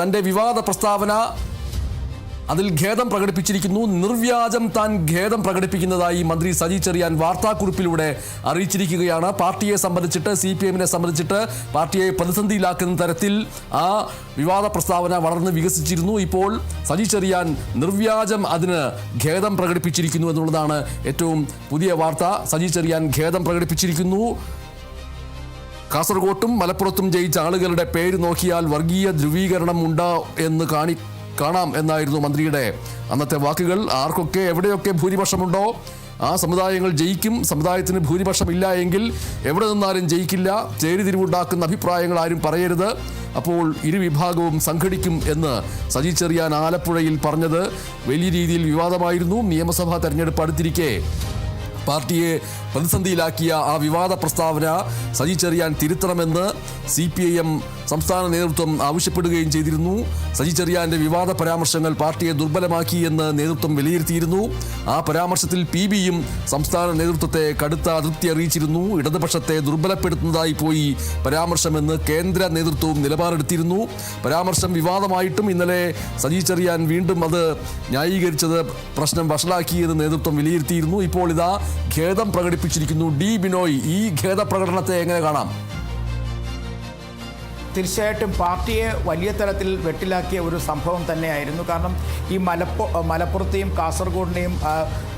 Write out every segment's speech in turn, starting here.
തന്റെ വിവാദ പ്രസ്താവന അതിൽ ഖേദം പ്രകടിപ്പിച്ചിരിക്കുന്നു. നിർവ്യാജം താൻ ഖേദം പ്രകടിപ്പിക്കുന്നതായി മന്ത്രി സജി ചെറിയാൻ വാർത്താക്കുറിപ്പിലൂടെ അറിയിച്ചിരിക്കുകയാണ്. പാർട്ടിയെ സംബന്ധിച്ചിട്ട് സി പി എമ്മിനെ സംബന്ധിച്ചിട്ട് പാർട്ടിയെ പ്രതിസന്ധിയിലാക്കുന്ന തരത്തിൽ ആ വിവാദ പ്രസ്താവന വളർന്ന് വികസിച്ചിരുന്നു. ഇപ്പോൾ സജി ചെറിയാൻ നിർവ്യാജം അതിന് ഖേദം പ്രകടിപ്പിച്ചിരിക്കുന്നു എന്നുള്ളതാണ് ഏറ്റവും പുതിയ വാർത്ത. സജി ചെറിയാൻ ഖേദം പ്രകടിപ്പിച്ചിരിക്കുന്നു. കാസർഗോട്ടും മലപ്പുറത്തും ജയിച്ച ആളുകളുടെ പേര് നോക്കിയാൽ വർഗീയ ധ്രുവീകരണം ഉണ്ടോ എന്ന് കാണി കാണാം എന്നായിരുന്നു മന്ത്രിയുടെ. അന്നത്തെ വാക്കുകൾ ആർക്കൊക്കെ എവിടെയൊക്കെ ഭൂരിപക്ഷമുണ്ടോ ആ സമുദായങ്ങൾ ജയിക്കും സമുദായത്തിന് ഭൂരിപക്ഷം ഇല്ല എങ്കിൽ എവിടെ നിന്നാലും ജയിക്കില്ല ചേരിതിരിവുണ്ടാക്കുന്ന അഭിപ്രായങ്ങൾ ആരും പറയരുത്. അപ്പോൾ ഇരുവിഭാഗവും സംഘടിക്കും എന്ന് സജി ചെറിയാൻ ആലപ്പുഴയിൽ പറഞ്ഞത് വലിയ രീതിയിൽ വിവാദമായിരുന്നു. നിയമസഭാ തെരഞ്ഞെടുപ്പ് അടുത്തിരിക്കെ പാർട്ടിയെ പ്രതിസന്ധിയിലാക്കിയ ആ വിവാദ പ്രസ്താവന സജി ചെറിയാൻ തിരുത്തണമെന്ന് സി പി ഐ എം സംസ്ഥാന നേതൃത്വം ആവശ്യപ്പെടുകയും ചെയ്തിരുന്നു. സജി ചെറിയാന്റെ വിവാദ പരാമർശങ്ങൾ പാർട്ടിയെ ദുർബലമാക്കി എന്ന് നേതൃത്വം വിലയിരുത്തിയിരുന്നു. ആ പരാമർശത്തിൽ പി ബിയും സംസ്ഥാന നേതൃത്വത്തെ കടുത്ത അതൃപ്തി അറിയിച്ചിരുന്നു. ഇടതുപക്ഷത്തെ ദുർബലപ്പെടുത്തുന്നതായി പോയി പരാമർശമെന്ന് കേന്ദ്ര നേതൃത്വവും നിലപാടെടുത്തിരുന്നു. പരാമർശം വിവാദമായിട്ടും ഇന്നലെ സജി ചെറിയാൻ വീണ്ടും അത് ന്യായീകരിച്ചത് പ്രശ്നം വഷളാക്കിയെന്ന് നേതൃത്വം വിലയിരുത്തിയിരുന്നു. ഇപ്പോൾ ഇതാ ഖേദം പ്രകടിപ്പിച്ചിരിക്കുന്നു ഡി ബിനോയ് ഈ ഖേദ പ്രകടനത്തെ എങ്ങനെ കാണാം? തീർച്ചയായിട്ടും പാർട്ടിയെ വലിയ തരത്തിൽ വെട്ടിലാക്കിയ ഒരു സംഭവം തന്നെയായിരുന്നു. കാരണം ഈ മലപ്പു മലപ്പുറത്തെയും കാസർഗോഡിനെയും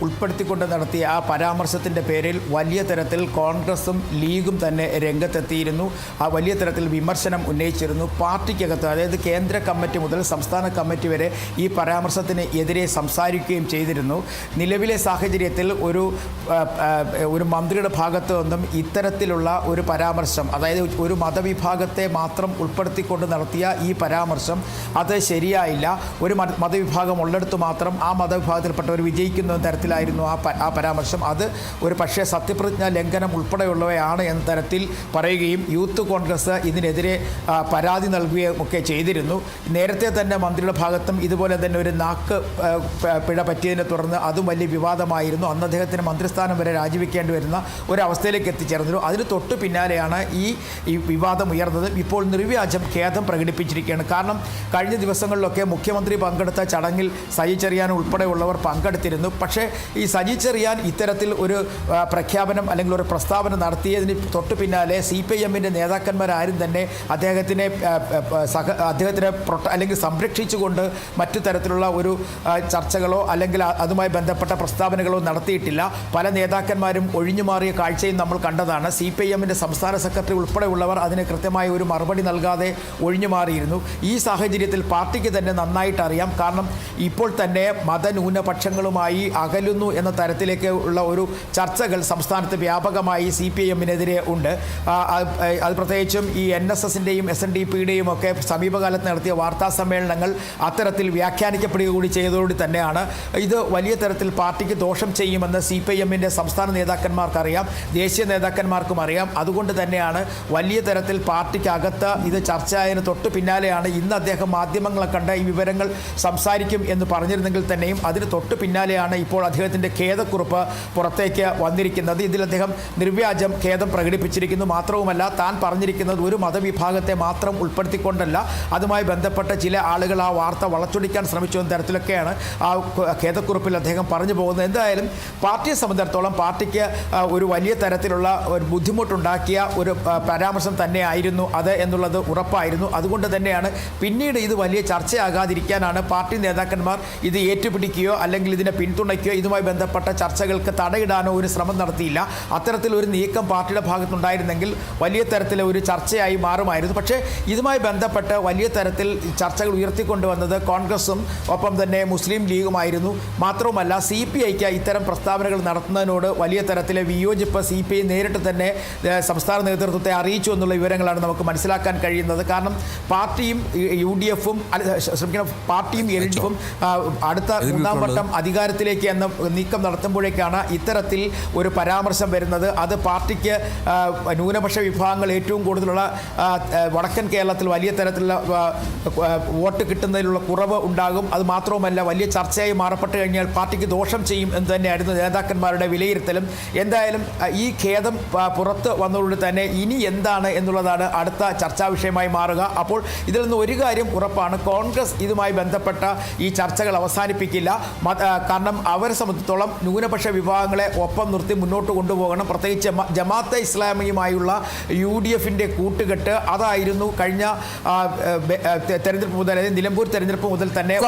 ഉൾപ്പെടുത്തിക്കൊണ്ട് നടത്തിയ ആ പരാമർശത്തിന്റെ പേരിൽ വലിയ തരത്തിൽ കോൺഗ്രസും ലീഗും തന്നെ രംഗത്തെത്തിയിരുന്നു. ആ വലിയ തരത്തിൽ വിമർശനം ഉന്നയിച്ചിരുന്നു. പാർട്ടിക്കകത്ത് അതായത് കേന്ദ്ര കമ്മിറ്റി മുതൽ സംസ്ഥാന കമ്മിറ്റി വരെ ഈ പരാമർശത്തിന് എതിരെ സംസാരിക്കുകയും ചെയ്തിരുന്നു. നിലവിലെ സാഹചര്യത്തിൽ ഒരു ഒരു മന്ത്രിയുടെ ഭാഗത്തു നിന്നും ഇത്തരത്തിലുള്ള ഒരു പരാമർശം അതായത് ഒരു മതവിഭാഗത്തെ മാത്രം ഉൾപ്പെടുത്തിക്കൊണ്ട് നടത്തിയ ഈ പരാമർശം അത് ശരിയായില്ല. ഒരു മത മതവിഭാഗം ഉള്ളിടത്ത് മാത്രം ആ മതവിഭാഗത്തിൽപ്പെട്ടവർ വിജയിക്കുന്ന തരത്തിലായിരുന്നു ആ ആ പരാമർശം. അത് ഒരു പക്ഷേ സത്യപ്രതിജ്ഞ ലംഘനം ഉൾപ്പെടെയുള്ളവയാണ് എന്ന തരത്തിൽ പറയുകയും യൂത്ത് കോൺഗ്രസ് ഇതിനെതിരെ പരാതി നൽകുകയും ഒക്കെ ചെയ്തിരുന്നു. നേരത്തെ തന്നെ മന്ത്രിയുടെ ഭാഗത്തും ഇതുപോലെ തന്നെ ഒരു നാക്ക് പിഴ പറ്റിയതിനെ തുടർന്ന് അതും വലിയ വിവാദമായിരുന്നു. അന്ന് അദ്ദേഹത്തിന് മന്ത്രിസ്ഥാനം വരെ രാജിവെക്കേണ്ടി വരുന്ന ഒരവസ്ഥയിലേക്ക് എത്തിച്ചേർന്നു അതിന് തൊട്ടു പിന്നാലെയാണ് ഈ വിവാദം ഉയർന്നത്. ഇപ്പോൾ നിർവ്യാജം ഖേദം പ്രകടിപ്പിച്ചിരിക്കുകയാണ്. കാരണം കഴിഞ്ഞ ദിവസങ്ങളിലൊക്കെ മുഖ്യമന്ത്രി പങ്കെടുത്ത ചടങ്ങിൽ സജി ചെറിയാൻ ഉൾപ്പെടെയുള്ളവർ പങ്കെടുത്തിരുന്നു. പക്ഷേ ഈ സജി ചെറിയാൻ ഇത്തരത്തിൽ ഒരു പ്രഖ്യാപനം അല്ലെങ്കിൽ ഒരു പ്രസ്താവന നടത്തിയതിന് തൊട്ടു പിന്നാലെ സി പി എമ്മിന്റെ നേതാക്കന്മാരാരും തന്നെ അദ്ദേഹത്തിനെ സഹ അദ്ദേഹത്തിനെ പ്രൊട്ട അല്ലെങ്കിൽ സംരക്ഷിച്ചുകൊണ്ട് മറ്റു തരത്തിലുള്ള ഒരു ചർച്ചകളോ അല്ലെങ്കിൽ അതുമായി ബന്ധപ്പെട്ട പ്രസ്താവനകളോ നടത്തിയിട്ടില്ല. പല നേതാക്കന്മാരും ഒഴിഞ്ഞു മാറിയ കാഴ്ചയും നമ്മൾ കണ്ടതാണ്. സി പി എമ്മിന്റെ സംസ്ഥാന സെക്രട്ടറി ഉൾപ്പെടെയുള്ളവർ അതിന് കൃത്യമായ ഒരു മറുപടി നൽകാതെ ഒഴിഞ്ഞു മാറിയിരുന്നു. ഈ സാഹചര്യത്തിൽ പാർട്ടിക്ക് തന്നെ നന്നായിട്ട് അറിയാം കാരണം ഇപ്പോൾ തന്നെ മതന്യൂനപക്ഷങ്ങളുമായി അകലുന്നു എന്ന തരത്തിലേക്ക് ഉള്ള ഒരു ചർച്ചകൾ സംസ്ഥാനത്ത് വ്യാപകമായി സി പി എമ്മിനെതിരെ ഉണ്ട്. അത് പ്രത്യേകിച്ചും ഈ എൻ എസ് എസിന്റെയും എസ് എൻ ഡി പിയുടെയും ഒക്കെ സമീപകാലത്ത് നടത്തിയ വാർത്താ സമ്മേളനങ്ങൾ അത്തരത്തിൽ വ്യാഖ്യാനിക്കപ്പെടുക കൂടി ചെയ്തതോടെ തന്നെയാണ്. ഇത് വലിയ തരത്തിൽ പാർട്ടിക്ക് ദോഷം ചെയ്യുമെന്ന് സി പി എമ്മിന്റെ സംസ്ഥാന നേതാക്കന്മാർക്കറിയാം. ദേശീയ നേതാക്കന്മാർക്കും അറിയാം. അതുകൊണ്ട് തന്നെയാണ് വലിയ തരത്തിൽ പാർട്ടിക്കകത്ത് ഇത് ചർച്ചയായതിന് തൊട്ട് പിന്നാലെയാണ് ഇന്ന് അദ്ദേഹം മാധ്യമങ്ങളെ കണ്ട ഈ വിവരങ്ങൾ സംസാരിക്കും എന്ന് പറഞ്ഞിരുന്നെങ്കിൽ തന്നെയും അതിന് തൊട്ട് പിന്നാലെയാണ് ഇപ്പോൾ അദ്ദേഹത്തിന്റെ ഖേദക്കുറിപ്പ് പുറത്തേക്ക് വന്നിരിക്കുന്നത്. ഇതിൽ അദ്ദേഹം നിർവ്യാജം ഖേദം പ്രകടിപ്പിച്ചിരിക്കുന്നു. മാത്രവുമല്ല താൻ പറഞ്ഞിരിക്കുന്നത് ഒരു മതവിഭാഗത്തെ മാത്രം ഉൾപ്പെടുത്തിക്കൊണ്ടല്ല അതുമായി ബന്ധപ്പെട്ട ചില ആളുകൾ ആ വാർത്ത വളച്ചൊടിക്കാൻ ശ്രമിച്ചു എന്ന തരത്തിലൊക്കെയാണ് ആ ഖേദക്കുറിപ്പിൽ അദ്ദേഹം പറഞ്ഞു പോകുന്നത്. എന്തായാലും പാർട്ടിയെ സംബന്ധിച്ചിടത്തോളം പാർട്ടിക്ക് ഒരു വലിയ തരത്തിലുള്ള ഒരു ബുദ്ധിമുട്ടുണ്ടാക്കിയ ഒരു പരാമർശം തന്നെയായിരുന്നു അത് എന്നുള്ളത് ഉറപ്പായിരുന്നു. അതുകൊണ്ട് തന്നെയാണ് പിന്നീട് ഇത് വലിയ ചർച്ചയാകാതിരിക്കാനാണ് പാർട്ടി നേതാക്കന്മാർ ഇത് ഏറ്റുപിടിക്കുകയോ അല്ലെങ്കിൽ ഇതിനെ പിന്തുണയ്ക്കുകയോ ഇതുമായി ബന്ധപ്പെട്ട ചർച്ചകൾക്ക് തടയിടാനോ ഒരു ശ്രമം നടത്തിയില്ല. അത്തരത്തിലൊരു നീക്കം പാർട്ടിയുടെ ഭാഗത്തുണ്ടായിരുന്നെങ്കിൽ വലിയ തരത്തിലെ ഒരു ചർച്ചയായി മാറുമായിരുന്നു. പക്ഷേ ഇതുമായി ബന്ധപ്പെട്ട് വലിയ തരത്തിൽ ചർച്ചകൾ ഉയർത്തിക്കൊണ്ടുവന്നത് കോൺഗ്രസും ഒപ്പം തന്നെ മുസ്ലിം ലീഗുമായിരുന്നു. മാത്രവുമല്ല സി പി ഐക്ക് ഇത്തരം പ്രസ്താവനകൾ നടത്തുന്നതിനോട് വലിയ തരത്തിലെ വിയോജിപ്പ് സി പി ഐ നേരിട്ട് തന്നെ സംസ്ഥാന നേതൃത്വത്തെ അറിയിച്ചു എന്നുള്ള വിവരങ്ങളാണ് നമുക്ക് മനസ്സിലാക്കാൻ കഴിയുന്നത്. കാരണം പാർട്ടിയും യു ഡി എഫും ശ്രമിക്കണം പാർട്ടിയും എൽ ഡി എഫും അടുത്ത മൂന്നാം വട്ടം അധികാരത്തിലേക്ക് എന്ന നീക്കം നടത്തുമ്പോഴേക്കാണ് ഇത്തരത്തിൽ ഒരു പരാമർശം വരുന്നത്. അത് പാർട്ടിക്ക് ന്യൂനപക്ഷ വിഭാഗങ്ങൾ ഏറ്റവും കൂടുതലുള്ള വടക്കൻ കേരളത്തിൽ വലിയ തരത്തിലുള്ള വോട്ട് കിട്ടുന്നതിലുള്ള കുറവ് ഉണ്ടാകും. അത് മാത്രവുമല്ല വലിയ ചർച്ചയായി മാറപ്പെട്ട് കഴിഞ്ഞാൽ പാർട്ടിക്ക് ദോഷം ചെയ്യും എന്ന് തന്നെയായിരുന്നു നേതാക്കന്മാരുടെ വിലയിരുത്തലും. എന്തായാലും ഈ ഖേദം പുറത്ത് വന്നതുകൊണ്ട് തന്നെ ഇനി എന്താണ് എന്നുള്ളതാണ് അടുത്ത ചർച്ചാ ചർച്ചാ വിഷയമായി മാറുക. അപ്പോൾ ഇതിൽ നിന്ന് ഒരു കാര്യം ഉറപ്പാണ്. കോൺഗ്രസ് ഇതുമായി ബന്ധപ്പെട്ട ഈ ചർച്ചകൾ അവസാനിപ്പിക്കില്ല. കാരണം അവരെ സംബന്ധിച്ചിടത്തോളം ന്യൂനപക്ഷ വിഭാഗങ്ങളെ ഒപ്പം നിർത്തി മുന്നോട്ട് കൊണ്ടുപോകണം. പ്രത്യേകിച്ച് ജമാ- ജമാഅത്തെ ഇസ്ലാമിയുമായുള്ള യു ഡി എഫിന്റെ കൂട്ടുകെട്ട് അതായിരുന്നു കഴിഞ്ഞ തെരഞ്ഞെടുപ്പ് മുതൽ അതായത് നിലമ്പൂർ തെരഞ്ഞെടുപ്പ് മുതൽ തന്നെ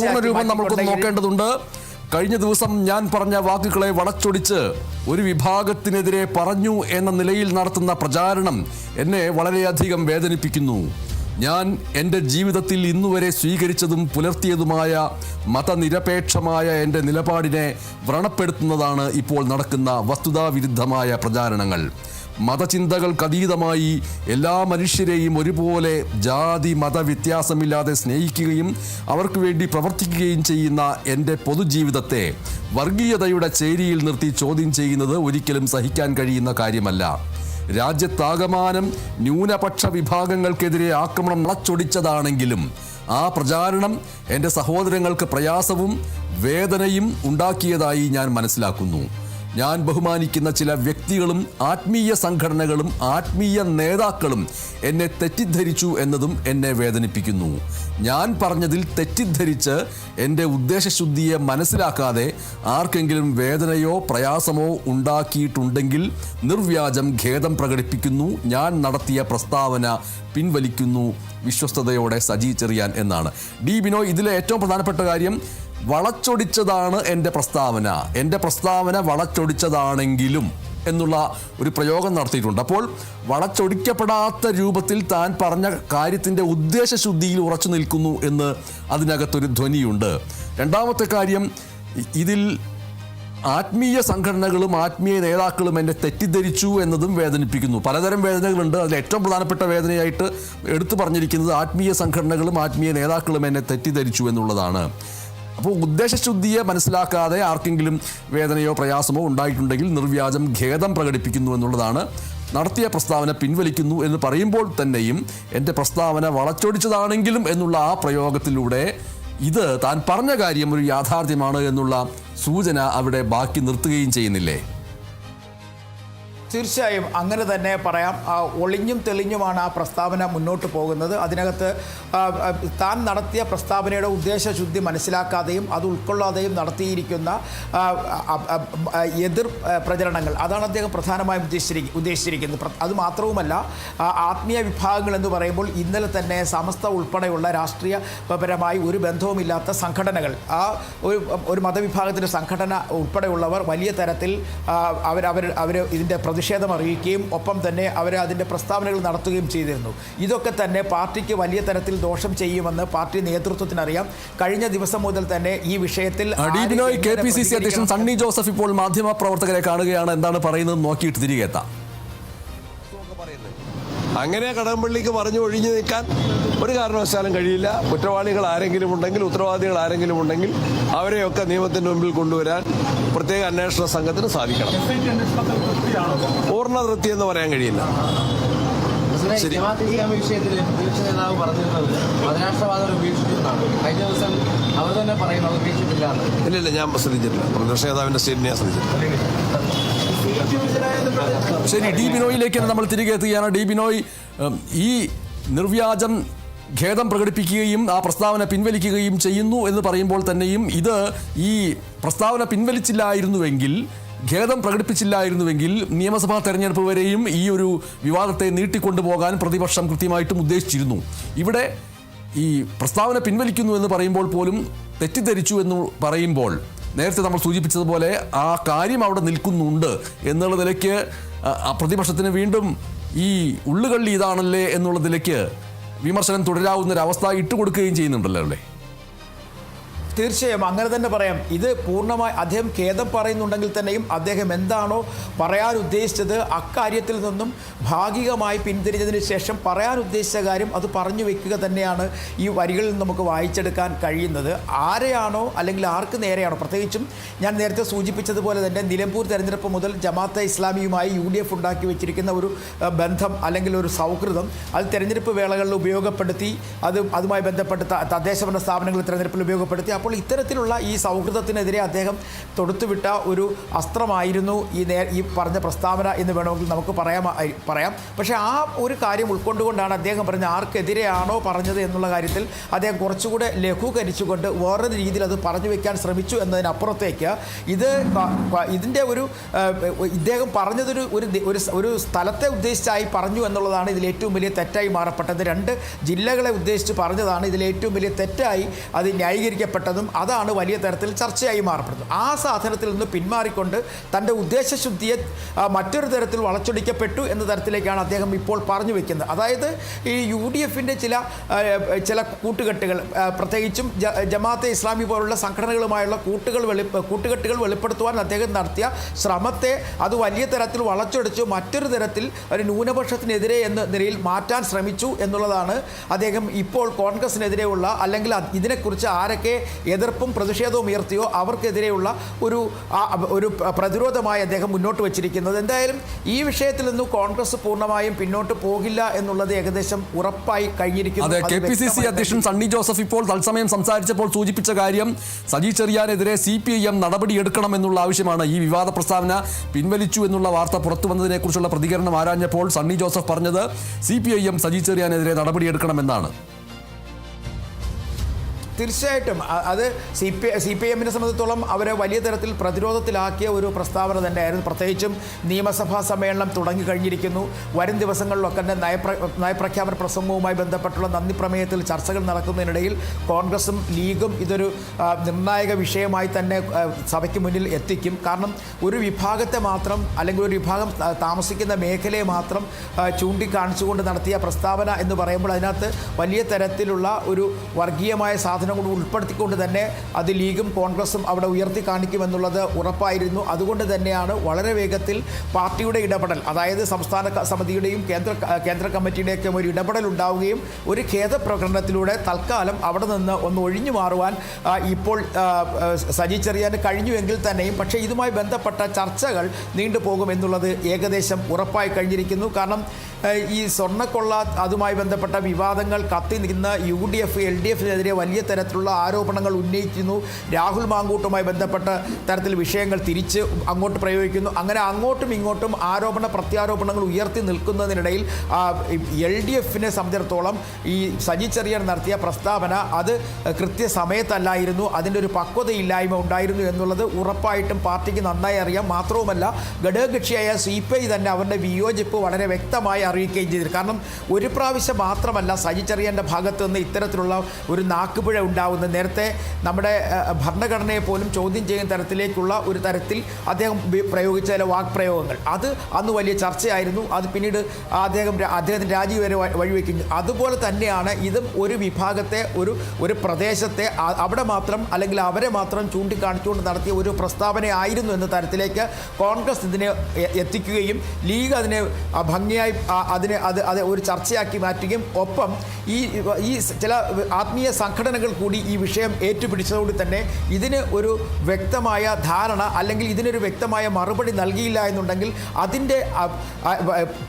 പൂർണരൂപം നമുക്ക് നോക്കേണ്ടതുണ്ട്. കഴിഞ്ഞ ദിവസം ഞാൻ പറഞ്ഞ വാക്കുകളെ വളച്ചൊടിച്ച് ഒരു വിഭാഗത്തിനെതിരെ പറഞ്ഞു എന്ന നിലയിൽ നടത്തുന്ന പ്രചാരണം എന്നെ വളരെയധികം വേദനിപ്പിക്കുന്നു. ഞാൻ എന്റെ ജീവിതത്തിൽ ഇന്നുവരെ സ്വീകരിച്ചതും പുലർത്തിയതുമായ മതനിരപേക്ഷമായ എന്റെ നിലപാടിനെ വ്രണപ്പെടുത്തുന്നതാണ് ഇപ്പോൾ നടക്കുന്ന വസ്തുതാവിരുദ്ധമായ പ്രചാരണങ്ങൾ. മതചിന്തകൾക്കതീതമായി എല്ലാ മനുഷ്യരെയും ഒരുപോലെ ജാതി മത വ്യത്യാസമില്ലാതെ സ്നേഹിക്കുകയും അവർക്ക് വേണ്ടി പ്രവർത്തിക്കുകയും ചെയ്യുന്ന എന്റെ പൊതുജീവിതത്തെ വർഗീയതയുടെ ചേരിയിൽ നിർത്തി ചോദ്യം ചെയ്യുന്നത് ഒരിക്കലും സഹിക്കാൻ കഴിയുന്ന കാര്യമല്ല. രാജ്യത്താകമാനം ന്യൂനപക്ഷ വിഭാഗങ്ങൾക്കെതിരെ ആക്രമണം നളച്ചൊടിച്ചതാണെങ്കിലും ആ പ്രചാരണം എന്റെ സഹോദരങ്ങൾക്ക് പ്രയാസവും വേദനയും ഉണ്ടാക്കിയതായി ഞാൻ മനസ്സിലാക്കുന്നു. ഞാൻ ബഹുമാനിക്കുന്ന ചില വ്യക്തികളും ആത്മീയ സംഘടനകളും ആത്മീയ നേതാക്കളും എന്നെ തെറ്റിദ്ധരിച്ചു എന്നതും എന്നെ വേദനിപ്പിക്കുന്നു. ഞാൻ പറഞ്ഞതിൽ തെറ്റിദ്ധരിച്ച് എന്റെ ഉദ്ദേശശുദ്ധിയെ മനസ്സിലാക്കാതെ ആർക്കെങ്കിലും വേദനയോ പ്രയാസമോ ഉണ്ടാക്കിയിട്ടുണ്ടെങ്കിൽ നിർവ്യാജം ഖേദം പ്രകടിപ്പിക്കുന്നു. ഞാൻ നടത്തിയ പ്രസ്താവന പിൻവലിക്കുന്നു. വിശ്വസ്തയോടെ സജി ചെറിയാൻ എന്നാണ്. ഡി ബിനോ ഇതിലെ ഏറ്റവും പ്രധാനപ്പെട്ട കാര്യം വളച്ചൊടിച്ചതാണ് എന്റെ പ്രസ്താവന. എന്റെ പ്രസ്താവന വളച്ചൊടിച്ചതാണെങ്കിലും എന്നുള്ള ഒരു പ്രയോഗം നടത്തിയിട്ടുണ്ട്. അപ്പോൾ വളച്ചൊടിക്കപ്പെടാത്ത രൂപത്തിൽ താൻ പറഞ്ഞ കാര്യത്തിന്റെ ഉദ്ദേശശുദ്ധിയിൽ ഉറച്ചു നിൽക്കുന്നു എന്ന് അതിനകത്തൊരു ധ്വനിയുണ്ട്. രണ്ടാമത്തെ കാര്യം ഇതിൽ ആത്മീയ സംഘടനകളും ആത്മീയ നേതാക്കളും എന്നെ തെറ്റിദ്ധരിച്ചു എന്നതും വേദനിപ്പിക്കുന്നു. പലതരം വേദനകളുണ്ട്. അതിൽ ഏറ്റവും പ്രധാനപ്പെട്ട വേദനയായിട്ട് എടുത്തു പറഞ്ഞിരിക്കുന്നത് ആത്മീയ സംഘടനകളും ആത്മീയ നേതാക്കളും എന്നെ തെറ്റിദ്ധരിച്ചു എന്നുള്ളതാണ്. അപ്പോൾ ഉദ്ദേശശുദ്ധിയെ മനസ്സിലാക്കാതെ ആർക്കെങ്കിലും വേദനയോ പ്രയാസമോ ഉണ്ടായിട്ടുണ്ടെങ്കിൽ നിർവ്യാജം ഖേദം പ്രകടിപ്പിക്കുന്നു എന്നുള്ളതാണ്. നടത്തിയ പ്രസ്താവന പിൻവലിക്കുന്നു എന്ന് പറയുമ്പോൾ തന്നെയും എന്റെ പ്രസ്താവന വളച്ചൊടിച്ചതാണെങ്കിലും എന്നുള്ള ആ പ്രയോഗത്തിലൂടെ ഇത് താൻ പറഞ്ഞ കാര്യം ഒരു യാഥാർത്ഥ്യമാണ് എന്നുള്ള സൂചന അവിടെ ബാക്കി നിർത്തുകയും ചെയ്യുന്നില്ലേ? തീർച്ചയായും അങ്ങനെ തന്നെ പറയാം. ഒളിഞ്ഞും തെളിഞ്ഞുമാണ് ആ പ്രസ്താവന മുന്നോട്ട് പോകുന്നത്. അതിനകത്ത് താൻ നടത്തിയ പ്രസ്താവനയുടെ ഉദ്ദേശശുദ്ധി മനസ്സിലാക്കാതെയും അത് ഉൾക്കൊള്ളാതെയും നടത്തിയിരിക്കുന്ന എതിർ പ്രചരണങ്ങൾ. അതാണ് അദ്ദേഹം പ്രധാനമായും ഉദ്ദേശിച്ചിരി ഉദ്ദേശിച്ചിരിക്കുന്നത്. അത് മാത്രവുമല്ല ആത്മീയ വിഭാഗങ്ങൾ എന്ന് പറയുമ്പോൾ ഇന്നലെ തന്നെ സമസ്ത ഉൾപ്പെടെയുള്ള രാഷ്ട്രീയപരമായി ഒരു ബന്ധവുമില്ലാത്ത സംഘടനകൾ. ആ ഒരു ഒരു മതവിഭാഗത്തിന്റെ സംഘടന ഉൾപ്പെടെയുള്ളവർ വലിയ തരത്തിൽ അവർ അവർ അവർ ഇതിന്റെ പ്രതിഷേധം അറിയിക്കുകയും ഒപ്പം തന്നെ അവർ അതിന്റെ പ്രസ്താവനകൾ നടത്തുകയും ചെയ്തിരുന്നു. ഇതൊക്കെ തന്നെ പാർട്ടിക്ക് വലിയ തരത്തിൽ ദോഷം ചെയ്യുമെന്ന് പാർട്ടി നേതൃത്വത്തിനറിയാം. കഴിഞ്ഞ ദിവസം മുതൽ തന്നെ ഈ വിഷയത്തിൽ അധ്യക്ഷൻ സണ്ണി ജോസഫ് ഇപ്പോൾ മാധ്യമ പ്രവർത്തകരെ കാണുകയാണ്. എന്താണ് പറയുന്നത് നോക്കിയിട്ട് തിരികെ എത്താം. അങ്ങനെ കടകംപള്ളിക്ക് പറഞ്ഞു ഒഴിഞ്ഞു നിൽക്കാൻ ഒരു കാരണവശാലും കഴിയില്ല. കുറ്റവാളികൾ ആരെങ്കിലും ഉണ്ടെങ്കിൽ ഉത്തരവാദികൾ ആരെങ്കിലും ഉണ്ടെങ്കിൽ അവരെയൊക്കെ നിയമത്തിന്റെ മുമ്പിൽ കൊണ്ടുവരാൻ പ്രത്യേക അന്വേഷണ സംഘത്തിന് സാധിക്കണം. പൂർണ തൃപ്തി എന്ന് പറയാൻ കഴിയില്ല. ശരി. വിഷയത്തിൽ നേതാവ് പറഞ്ഞിരുന്നത് മതരാഷ്ട്രവാദം ഉപേക്ഷിക്കുന്നതാണ് കഴിഞ്ഞ ദിവസം അവർ തന്നെ പറയുന്നത് ഇല്ല ഞാൻ ശ്രദ്ധിച്ചിട്ടില്ല. പ്രതിപക്ഷ നേതാവിന്റെ സ്റ്റേറ്റിനെ ഞാൻ ശ്രദ്ധിച്ചിട്ടില്ല. ശരി ഡി ബിനോയിലേക്ക് നമ്മൾ തിരികെ എത്തുകയാണ്. ഡി ബിനോയ് ഈ നിർവ്യാജം ഖേദം പ്രകടിപ്പിക്കുകയും ആ പ്രസ്താവന പിൻവലിക്കുകയും ചെയ്യുന്നു എന്ന് പറയുമ്പോൾ തന്നെയും ഇത് ഈ പ്രസ്താവന പിൻവലിച്ചില്ലായിരുന്നുവെങ്കിൽ ഖേദം പ്രകടിപ്പിച്ചില്ലായിരുന്നുവെങ്കിൽ നിയമസഭാ തെരഞ്ഞെടുപ്പ് വരെയും ഈ ഒരു വിവാദത്തെ നീട്ടിക്കൊണ്ടുപോകാൻ പ്രതിപക്ഷം കൃത്യമായിട്ടും ഉദ്ദേശിച്ചിരുന്നു. ഇവിടെ ഈ പ്രസ്താവന പിൻവലിക്കുന്നു എന്ന് പറയുമ്പോൾ പോലും തെറ്റിദ്ധരിച്ചു എന്ന് പറയുമ്പോൾ നേരത്തെ നമ്മൾ സൂചിപ്പിച്ചതുപോലെ ആ കാര്യം അവിടെ നിൽക്കുന്നുണ്ട് എന്നുള്ള നിലയ്ക്ക് പ്രതിപക്ഷത്തിന് വീണ്ടും ഈ ഉള്ളുകള്ളി ഇതാണല്ലേ എന്നുള്ള നിലയ്ക്ക് വിമർശനം തുടരാവുന്ന ഒരു അവസ്ഥ ഇട്ടുകൊടുക്കുകയും ചെയ്യുന്നുണ്ടല്ലോ അല്ലേ? തീർച്ചയായും അങ്ങനെ തന്നെ പറയാം. ഇത് പൂർണമായി അദ്ദേഹം ഖേദം പറയുന്നുണ്ടെങ്കിൽ തന്നെയും അദ്ദേഹം എന്താണോ പറയാൻ ഉദ്ദേശിച്ചത് അക്കാര്യത്തിൽ നിന്നും ഭാഗികമായി പിന്തിരിഞ്ഞതിന് ശേഷം പറയാൻ ഉദ്ദേശിച്ച കാര്യം അത് പറഞ്ഞു വെക്കുക തന്നെയാണ് ഈ വരികളിൽ നമുക്ക് വായിച്ചെടുക്കാൻ കഴിയുന്നത്. ആരെയാണോ അല്ലെങ്കിൽ ആർക്ക് നേരെയാണോ? പ്രത്യേകിച്ചും ഞാൻ നേരത്തെ സൂചിപ്പിച്ചതുപോലെ തന്നെ നിലമ്പൂർ തെരഞ്ഞെടുപ്പ് മുതൽ ജമാഅത്തെ ഇസ്ലാമിയുമായി യു ഡി എഫ് ഉണ്ടാക്കി വെച്ചിരിക്കുന്ന ഒരു ബന്ധം അല്ലെങ്കിൽ ഒരു സൗഹൃദം അത് തെരഞ്ഞെടുപ്പ് വേളകളിൽ ഉപയോഗപ്പെടുത്തി അത് അതുമായി ബന്ധപ്പെട്ട തദ്ദേശ ഭരണ സ്ഥാപനങ്ങൾ തെരഞ്ഞെടുപ്പിൽ ഉപയോഗപ്പെടുത്തി അപ്പോൾ ഇത്തരത്തിലുള്ള ഈ സൗഹൃദത്തിനെതിരെ അദ്ദേഹം തൊടുത്തുവിട്ട ഒരു അസ്ത്രമായിരുന്നു ഈ നേ ഈ പറഞ്ഞ പ്രസ്താവന എന്ന് വേണമെങ്കിൽ നമുക്ക് പറയാം പറയാം. പക്ഷേ ആ ഒരു കാര്യം ഉൾക്കൊണ്ടുകൊണ്ടാണ് അദ്ദേഹം പറഞ്ഞത് ആർക്കെതിരെയാണോ പറഞ്ഞത് എന്നുള്ള കാര്യത്തിൽ അദ്ദേഹം കുറച്ചുകൂടെ ലഘൂകരിച്ചുകൊണ്ട് വേറൊരു രീതിയിൽ അത് പറഞ്ഞു വയ്ക്കാൻ ശ്രമിച്ചു എന്നതിനപ്പുറത്തേക്ക് ഇത് ഇതിന്റെ ഒരു ഇദ്ദേഹം പറഞ്ഞതൊരു ഒരു ഒരു ഒരു സ്ഥലത്തെ ഉദ്ദേശിച്ചായി പറഞ്ഞു എന്നുള്ളതാണ് ഇതിൽ ഏറ്റവും വലിയ തെറ്റായി മാറപ്പെട്ടത്. രണ്ട് ജില്ലകളെ ഉദ്ദേശിച്ച് പറഞ്ഞതാണ് ഇതിൽ ഏറ്റവും വലിയ തെറ്റായി അത് ന്യായീകരിക്കപ്പെട്ടതും അതാണ് വലിയ തരത്തിൽ ചർച്ചയായി മാറപ്പെടുന്നത്. ആ സാധനത്തിൽ നിന്ന് പിന്മാറിക്കൊണ്ട് തന്റെ ഉദ്ദേശശുദ്ധിയെ മറ്റൊരു തരത്തിൽ വളച്ചൊടിക്കപ്പെട്ടു എന്ന തരത്തിലേക്കാണ് അദ്ദേഹം ഇപ്പോൾ പറഞ്ഞു വെക്കുന്നത്. അതായത് ഈ യു ഡി എഫിന്റെ ചില ചില കൂട്ടുകെട്ടുകൾ പ്രത്യേകിച്ചും ജമാഅത്തെ ഇസ്ലാമി പോലുള്ള സംഘടനകളുമായുള്ള കൂട്ടുകൾ വെളി കൂട്ടുകെട്ടുകൾ വെളിപ്പെടുത്തുവാൻ അദ്ദേഹം നടത്തിയ ശ്രമത്തെ അത് വലിയ തരത്തിൽ വളച്ചൊടിച്ച് മറ്റൊരു തരത്തിൽ ഒരു ന്യൂനപക്ഷത്തിനെതിരെ എന്ന നിലയിൽ മാറ്റാൻ ശ്രമിച്ചു എന്നുള്ളതാണ് അദ്ദേഹം ഇപ്പോൾ കോൺഗ്രസിനെതിരെയുള്ള അല്ലെങ്കിൽ ഇതിനെക്കുറിച്ച് ആരൊക്കെ എതിർപ്പും പ്രതിഷേധവും ഉയർത്തിയോ അവർക്കെതിരെയുള്ള ഒരു ഒരു പ്രതിരോധമായി അദ്ദേഹം മുന്നോട്ട് വച്ചിരിക്കുന്നത്. എന്തായാലും ഈ വിഷയത്തിൽ നിന്ന് കോൺഗ്രസ് പൂർണമായും പിന്നോട്ട് പോകില്ല എന്നുള്ളത് ഏകദേശം ഉറപ്പായി കഴിഞ്ഞിരിക്കുന്നു. അതെ കെ പി സി സി അധ്യക്ഷൻ സണ്ണി ജോസഫ് ഇപ്പോൾ തത്സമയം സംസാരിച്ചപ്പോൾ സൂചിപ്പിച്ച കാര്യം സജി ചെറിയാനെതിരെ സി പി ഐ എം നടപടിയെടുക്കണം എന്നുള്ള ആവശ്യമാണ്. ഈ വിവാദ പ്രസ്താവന പിൻവലിച്ചു എന്നുള്ള വാർത്ത പുറത്തു വന്നതിനെ കുറിച്ചുള്ള പ്രതികരണം ആരാഞ്ഞപ്പോൾ സണ്ണി ജോസഫ് പറഞ്ഞത് C P I M Saji ചെറിയാനെതിരെ നടപടിയെടുക്കണമെന്നാണ്. തീർച്ചയായിട്ടും. അത് സി പി സി പി എമ്മിനെ സംബന്ധിച്ചിടത്തോളം അവരെ വലിയ തരത്തിൽ പ്രതിരോധത്തിലാക്കിയ ഒരു പ്രസ്താവന തന്നെയായിരുന്നു. പ്രത്യേകിച്ചും നിയമസഭാ സമ്മേളനം തുടങ്ങി കഴിഞ്ഞിരിക്കുന്നു വരും ദിവസങ്ങളിലൊക്കെ തന്നെ നയപ്ര നയപ്രഖ്യാപന പ്രസംഗവുമായി ബന്ധപ്പെട്ടുള്ള നന്ദി പ്രമേയത്തിൽ ചർച്ചകൾ നടക്കുന്നതിനിടയിൽ കോൺഗ്രസും ലീഗും ഇതൊരു നിർണായക വിഷയമായി തന്നെ സഭയ്ക്ക് മുന്നിൽ എത്തിക്കും. കാരണം ഒരു വിഭാഗത്തെ മാത്രം അല്ലെങ്കിൽ ഒരു വിഭാഗം താമസിക്കുന്ന മേഖലയെ മാത്രം ചൂണ്ടിക്കാണിച്ചുകൊണ്ട് നടത്തിയ പ്രസ്താവന എന്ന് പറയുമ്പോൾ അതിനകത്ത് വലിയ തരത്തിലുള്ള ഒരു വർഗീയമായ സാധനം കൊണ്ട് ഉൾപ്പെടുത്തിക്കൊണ്ട് തന്നെ അത് ലീഗും കോൺഗ്രസും അവിടെ ഉയർത്തി കാണിക്കുമെന്നുള്ളത് ഉറപ്പായിരുന്നു. അതുകൊണ്ട് തന്നെയാണ് വളരെ വേഗത്തിൽ പാർട്ടിയുടെ ഇടപെടൽ അതായത് സംസ്ഥാന സമിതിയുടെയും കേന്ദ്ര കേന്ദ്ര കമ്മിറ്റിയുടെയൊക്കെ ഒരു ഇടപെടൽ ഉണ്ടാവുകയും ഒരു ഖേദപ്രകടനത്തിലൂടെ തൽക്കാലം അവിടെ നിന്ന് ഒന്ന് ഒഴിഞ്ഞു മാറുവാൻ ഇപ്പോൾ സജി ചെറിയാൻ കഴിഞ്ഞുവെങ്കിൽ തന്നെയും പക്ഷേ ഇതുമായി ബന്ധപ്പെട്ട ചർച്ചകൾ നീണ്ടുപോകും എന്നുള്ളത് ഏകദേശം ഉറപ്പായി കഴിഞ്ഞിരിക്കുന്നു. കാരണം ഈ സ്വർണക്കൊള്ള അതുമായി ബന്ധപ്പെട്ട വിവാദങ്ങൾ കത്തി നിന്ന് U D F L D എഫിനെതിരെ വലിയ തരത്തിലുള്ള ആരോപണങ്ങൾ ഉന്നയിക്കുന്നു രാഹുൽ മാങ്കൂട്ടുമായി ബന്ധപ്പെട്ട തരത്തിൽ വിഷയങ്ങൾ തിരിച്ച് അങ്ങോട്ട് പ്രയോഗിക്കുന്നു. അങ്ങനെ അങ്ങോട്ടും ഇങ്ങോട്ടും ആരോപണ പ്രത്യാരോപണങ്ങൾ ഉയർത്തി നിൽക്കുന്നതിനിടയിൽ എൽ ഡി എഫിനെ സംബന്ധിച്ചിടത്തോളം ഈ സജി ചെറിയാൻ നടത്തിയ പ്രസ്താവന അത് കൃത്യസമയത്തല്ലായിരുന്നു. അതിന്റെ ഒരു പക്വതയില്ലായ്മ ഉണ്ടായിരുന്നു എന്നുള്ളത് ഉറപ്പായിട്ടും പാർട്ടിക്ക് നന്നായി അറിയാം. മാത്രവുമല്ല ഘടകകക്ഷിയായ സി പി ഐ തന്നെ അവരുടെ വിയോജിപ്പ് വളരെ വ്യക്തമായി അറിയിക്കുകയും ചെയ്തിരുന്നു. കാരണം ഒരു പ്രാവശ്യം മാത്രമല്ല സജി ചെറിയാന്റെ ഭാഗത്ത് നിന്ന് ഇത്തരത്തിലുള്ള ഒരു നാക്കുപിഴ ഉണ്ടാവുന്നത്. നേരത്തെ നമ്മുടെ ഭരണഘടനയെ പോലും ചോദ്യം ചെയ്യുന്ന തരത്തിലേക്കുള്ള ഒരു തരത്തിൽ അദ്ദേഹം പ്രയോഗിച്ച ചില വാക്പ്രയോഗങ്ങൾ. അത് അന്ന് വലിയ ചർച്ചയായിരുന്നു. അത് പിന്നീട് അദ്ദേഹം അദ്ദേഹത്തിന് രാജി വരെ വഴിവെക്കുന്നു. അതുപോലെ തന്നെയാണ് ഇതും ഒരു വിഭാഗത്തെ ഒരു ഒരു പ്രദേശത്തെ അവിടെ മാത്രം അല്ലെങ്കിൽ അവരെ മാത്രം ചൂണ്ടിക്കാണിച്ചുകൊണ്ട് നടത്തിയ ഒരു പ്രസ്താവനയായിരുന്നു എന്ന തരത്തിലേക്ക് കോൺഗ്രസ് ഇതിനെ എത്തിക്കുകയും ലീഗ് അതിനെ ഭംഗിയായി അതിനെ അത് അത് ഒരു ചർച്ചയാക്കി മാറ്റുകയും ഒപ്പം ഈ ഈ ചില ആത്മീയ സംഘടനകൾ കൂടി ഈ വിഷയം ഏറ്റുപിടിച്ചതുകൊണ്ട് തന്നെ ഇതിന് ഒരു വ്യക്തമായ ധാരണ അല്ലെങ്കിൽ ഇതിനൊരു വ്യക്തമായ മറുപടി നൽകിയില്ല എന്നുണ്ടെങ്കിൽ അതിന്റെ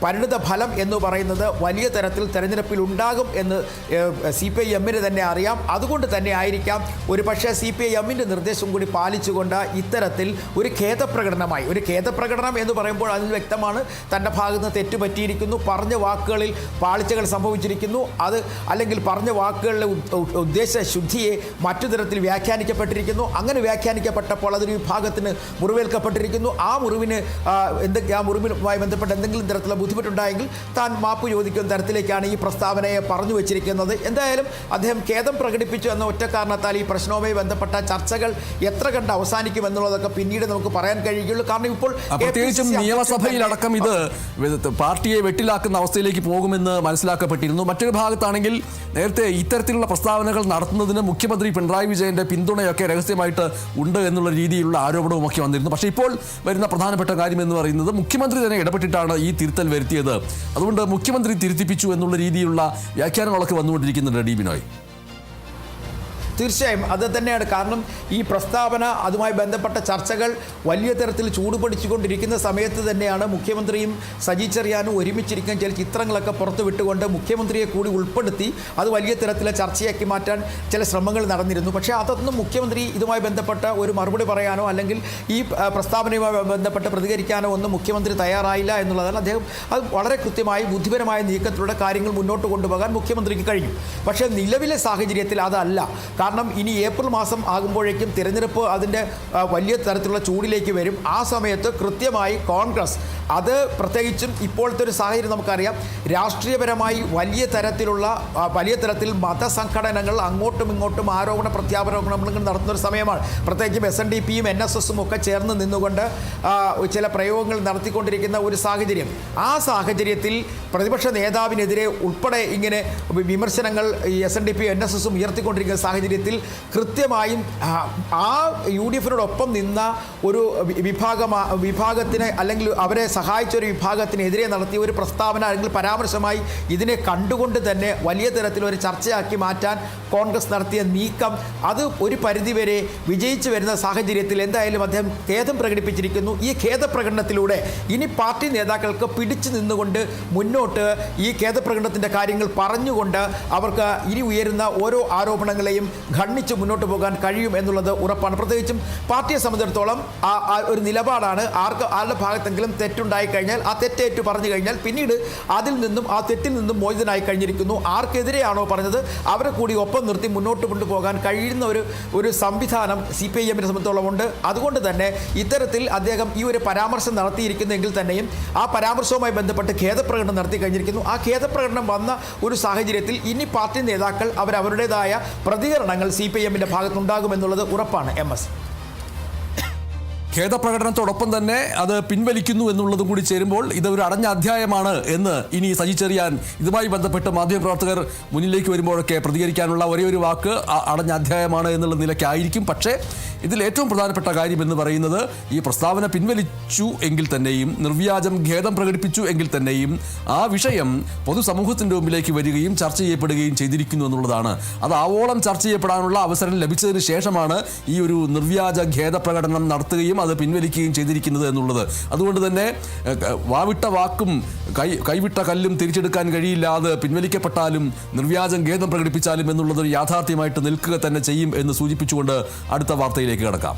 പരിണിത ഫലം എന്ന് പറയുന്നത് വലിയ തരത്തിൽ തെരഞ്ഞെടുപ്പിൽ ഉണ്ടാകും എന്ന് സി പി ഐ എമ്മിന് തന്നെ അറിയാം. അതുകൊണ്ട് തന്നെ ആയിരിക്കാം ഒരു പക്ഷേ സി പി ഐ എമ്മിന്റെ നിർദ്ദേശം കൂടി പാലിച്ചുകൊണ്ട് ഇത്തരത്തിൽ ഒരു ഖേദപ്രകടനമായി. ഒരു ഖേദപ്രകടനം എന്ന് പറയുമ്പോൾ അതിൽ വ്യക്തമാണ് തന്റെ ഭാഗത്ത് തെറ്റുപറ്റിയിരിക്കുന്നു പറഞ്ഞ വാക്കുകളിൽ പാളിച്ചകൾ സംഭവിച്ചിരിക്കുന്നു. അത് അല്ലെങ്കിൽ പറഞ്ഞ വാക്കുകളിലെ ഉദ്- ഉദ്ദേശ ശുദ്ധിയെ മറ്റു തരത്തിൽ വ്യാഖ്യാനിക്കപ്പെട്ടിരിക്കുന്നു. അങ്ങനെ വ്യാഖ്യാനിക്കപ്പെട്ടപ്പോൾ അതൊരു വിഭാഗത്തിന് മുറിവേൽക്കപ്പെട്ടിരിക്കുന്നു. ആ മുറിവിന് എന്തൊക്കെ ആ മുറിവുമായി ബന്ധപ്പെട്ട് എന്തെങ്കിലും തരത്തിലുള്ള ബുദ്ധിമുട്ടുണ്ടായെങ്കിൽ താൻ മാപ്പ് ചോദിക്കുന്ന തരത്തിലേക്കാണ് ഈ പ്രസ്താവനയെ പറഞ്ഞു വെച്ചിരിക്കുന്നത്. എന്തായാലും അദ്ദേഹം ഖേദം പ്രകടിപ്പിച്ചു എന്ന ഒറ്റ കാരണത്താൽ ഈ പ്രശ്നവുമായി ബന്ധപ്പെട്ട ചർച്ചകൾ എത്ര കണ്ട് അവസാനിക്കും എന്നുള്ളതൊക്കെ പിന്നീട് നമുക്ക് പറയാൻ കഴിയുകയുള്ളൂ. കാരണം ഇപ്പോൾ പ്രത്യേകിച്ചും നിയമസഭയിലടക്കം ഇത് പാർട്ടിയെ വെട്ടിലാക്കുന്ന അവസ്ഥയിലേക്ക് പോകുമെന്ന് മനസ്സിലാക്കപ്പെട്ടിരുന്നു. മറ്റൊരു ഭാഗത്താണെങ്കിൽ നേരത്തെ ഇത്തരത്തിലുള്ള പ്രസ്താവനകൾ നടത്തുന്നതിന് മുഖ്യമന്ത്രി പിണറായി വിജയന്റെ പിന്തുണയൊക്കെ രഹസ്യമായിട്ട് ഉണ്ട് എന്നുള്ള രീതിയിലുള്ള ആരോപണവുമൊക്കെ വന്നിരുന്നു. പക്ഷേ ഇപ്പോൾ വരുന്ന പ്രധാനപ്പെട്ട കാര്യം എന്ന് പറയുന്നത് മുഖ്യമന്ത്രി തന്നെ ഇടപെട്ടിട്ടാണ് ഈ തിരുത്തൽ വരുത്തിയത്. അതുകൊണ്ട് മുഖ്യമന്ത്രി തിരുത്തിപ്പിച്ചു എന്നുള്ള രീതിയിലുള്ള വ്യാഖ്യാനങ്ങളൊക്കെ വന്നുകൊണ്ടിരിക്കുന്നുണ്ട് ഡി ബിനോയ്. തീർച്ചയായും അത് തന്നെയാണ്. കാരണം ഈ പ്രസ്താവന അതുമായി ബന്ധപ്പെട്ട ചർച്ചകൾ വലിയ തരത്തിൽ ചൂടുപിടിച്ചുകൊണ്ടിരിക്കുന്ന സമയത്ത് തന്നെയാണ് മുഖ്യമന്ത്രിയും സജി ചെറിയാനും ഒരുമിച്ചിരിക്കുന്ന ചില ചിത്രങ്ങളൊക്കെ പുറത്തു വിട്ടുകൊണ്ട് മുഖ്യമന്ത്രിയെ കൂടി ഉൾപ്പെടുത്തി അത് വലിയ തരത്തിലെ ചർച്ചയാക്കി മാറ്റാൻ ചില ശ്രമങ്ങൾ നടന്നിരുന്നു. പക്ഷേ അതൊന്നും മുഖ്യമന്ത്രി ഇതുമായി ബന്ധപ്പെട്ട ഒരു മറുപടി പറയാനോ അല്ലെങ്കിൽ ഈ പ്രസ്താവനയുമായി ബന്ധപ്പെട്ട് പ്രതികരിക്കാനോ ഒന്നും മുഖ്യമന്ത്രി തയ്യാറായില്ല എന്നുള്ളതാണ് അദ്ദേഹം അത് വളരെ കൃത്യമായി ബുദ്ധിപരമായ നീക്കത്തിലൂടെ കാര്യങ്ങൾ മുന്നോട്ട് കൊണ്ടുപോകാൻ മുഖ്യമന്ത്രിക്ക് കഴിഞ്ഞു. പക്ഷേ നിലവിലെ സാഹചര്യത്തിൽ അതല്ല. കാരണം ഇനി ഏപ്രിൽ മാസം ആകുമ്പോഴേക്കും തിരഞ്ഞെടുപ്പ് അതിന്റെ വലിയ തരത്തിലുള്ള ചൂടിലേക്ക് വരും. ആ സമയത്ത് കൃത്യമായി കോൺഗ്രസ് അത് പ്രത്യേകിച്ചും ഇപ്പോഴത്തെ ഒരു സാഹചര്യം നമുക്കറിയാം. രാഷ്ട്രീയപരമായി വലിയ തരത്തിലുള്ള വലിയ തരത്തിൽ മതസംഘടനകൾ അങ്ങോട്ടും ഇങ്ങോട്ടും ആരോപണ പ്രത്യാരോപണങ്ങൾ നടത്തുന്ന ഒരു സമയമാണ്. പ്രത്യേകിച്ചും എസ് എൻ ഡി പിയും എൻ എസ് എസും ഒക്കെ ചേർന്ന് നിന്നുകൊണ്ട് ചില പ്രയോഗങ്ങൾ നടത്തിക്കൊണ്ടിരിക്കുന്ന ഒരു സാഹചര്യം. ആ സാഹചര്യത്തിൽ പ്രതിപക്ഷ നേതാവിനെതിരെ ഉൾപ്പെടെ ഇങ്ങനെ വിമർശനങ്ങൾ S N D P N S എസും ഉയർത്തിക്കൊണ്ടിരിക്കുന്ന സാഹചര്യത്തിൽ കൃത്യമായും ആ, യു ഡി എഫിനോടൊപ്പം നിന്ന ഒരു വി- വിഭാഗമാ വിഭാഗത്തിന് അല്ലെങ്കിൽ അവരെ സഹായിച്ച ഒരു വിഭാഗത്തിനെതിരെ നടത്തിയ ഒരു പ്രസ്താവന അല്ലെങ്കിൽ പരാമർശമായി ഇതിനെ കണ്ടുകൊണ്ട് തന്നെ വലിയ തരത്തിൽ ഒരു ചർച്ചയാക്കി മാറ്റാൻ കോൺഗ്രസ് നടത്തിയ നീക്കം അത് ഒരു പരിധിവരെ വിജയിച്ചു വരുന്ന സാഹചര്യത്തിൽ എന്തായാലും അദ്ദേഹം ഖേദം പ്രകടിപ്പിച്ചിരിക്കുന്നു. ഈ ഖേദപ്രകടനത്തിലൂടെ ഇനി പാർട്ടി നേതാക്കൾക്ക് പിടിച്ചു നിന്നുകൊണ്ട് മുന്നോട്ട് ഈ ഖേദപ്രകടനത്തിന്റെ കാര്യങ്ങൾ പറഞ്ഞുകൊണ്ട് അവർക്ക് ഇനി ഉയരുന്ന ഓരോ ആരോപണങ്ങളെയും ഖണ്ഡിച്ച് മുന്നോട്ട് പോകാൻ കഴിയും എന്നുള്ളത് ഉറപ്പാണ്. പ്രത്യേകിച്ചും പാർട്ടിയെ സംബന്ധിച്ചിടത്തോളം ആ ഒരു നിലപാടാണ് ആർക്ക് ആരുടെ ഭാഗത്തെങ്കിലും തെറ്റുണ്ടായി കഴിഞ്ഞാൽ ആ തെറ്റേറ്റു പറഞ്ഞു കഴിഞ്ഞാൽ പിന്നീട് അതിൽ നിന്നും ആ തെറ്റിൽ നിന്നും മോചിതനായി കഴിഞ്ഞിരിക്കുന്നു. ആർക്കെതിരെയാണോ പറഞ്ഞത്? അവരെ കൂടി ഒപ്പം നിർത്തി മുന്നോട്ട് കൊണ്ടുപോകാൻ കഴിയുന്ന ഒരു ഒരു സംവിധാനം സി പി ഐ എമ്മിനെ സംബന്ധിച്ചോളം ഉണ്ട്. അതുകൊണ്ട് തന്നെ ഇത്തരത്തിൽ അദ്ദേഹം ഈ ഒരു പരാമർശം നടത്തിയിരിക്കുന്നെങ്കിൽ തന്നെയും ആ പരാമർശവുമായി ബന്ധപ്പെട്ട് ഖേദപ്രകടനം നടത്തി കഴിഞ്ഞിരിക്കുന്നു. ആ ഖേദപ്രകടനം വന്ന ഒരു സാഹചര്യത്തിൽ ഇനി പാർട്ടി നേതാക്കൾ അവരവരുടേതായ പ്രതികരണങ്ങൾ സി പി എമ്മിന്റെ ഭാഗത്തുണ്ടാകുമെന്നുള്ളത് ഉറപ്പാണ് എം എസ്. ഖേദപ്രകടനത്തോടൊപ്പം തന്നെ അത് പിൻവലിക്കുന്നു എന്നുള്ളതും കൂടി ചേരുമ്പോൾ ഇത് ഒരു അടഞ്ഞ അധ്യായമാണ് എന്ന് ഇനി സജിച്ചെറിയാൻ ഇതുമായി ബന്ധപ്പെട്ട് മാധ്യമപ്രവർത്തകർ മുന്നിലേക്ക് വരുമ്പോഴൊക്കെ പ്രതികരിക്കാനുള്ള ഒരേ ഒരു വാക്ക് അടഞ്ഞ അധ്യായമാണ് എന്നുള്ള നിലയ്ക്കായിരിക്കും. പക്ഷേ ഇതിൽ ഏറ്റവും പ്രധാനപ്പെട്ട കാര്യം എന്ന് പറയുന്നത് ഈ പ്രസ്താവന പിൻവലിച്ചു എങ്കിൽ തന്നെയും നിർവ്യാജം ഖേദം പ്രകടിപ്പിച്ചു എങ്കിൽ തന്നെയും ആ വിഷയം പൊതുസമൂഹത്തിന്റെ മുമ്പിലേക്ക് വരികയും ചർച്ച ചെയ്യപ്പെടുകയും ചെയ്തിരിക്കുന്നു എന്നുള്ളതാണ്. അത് ആവോളം ചർച്ച ചെയ്യപ്പെടാനുള്ള അവസരം ലഭിച്ചതിന് ശേഷമാണ് ഈ ഒരു നിർവ്യാജ ഖേദ പ്രകടനം നടത്തുകയും അത് പിൻവലിക്കുകയും ചെയ്തിരിക്കുന്നത് എന്നുള്ളത്. അതുകൊണ്ട് തന്നെ വാവിട്ട വാക്കും കൈ കൈവിട്ട കല്ലും തിരിച്ചെടുക്കാൻ കഴിയില്ല. അത് പിൻവലിക്കപ്പെട്ടാലും നിർവ്യാജം ഖേദം പ്രകടിപ്പിച്ചാലും എന്നുള്ളത് യാഥാർത്ഥ്യമായിട്ട് നിൽക്കുക തന്നെ ചെയ്യും എന്ന് സൂചിപ്പിച്ചുകൊണ്ട് അടുത്ത വാർത്തയിലേക്ക് കടക്കാം.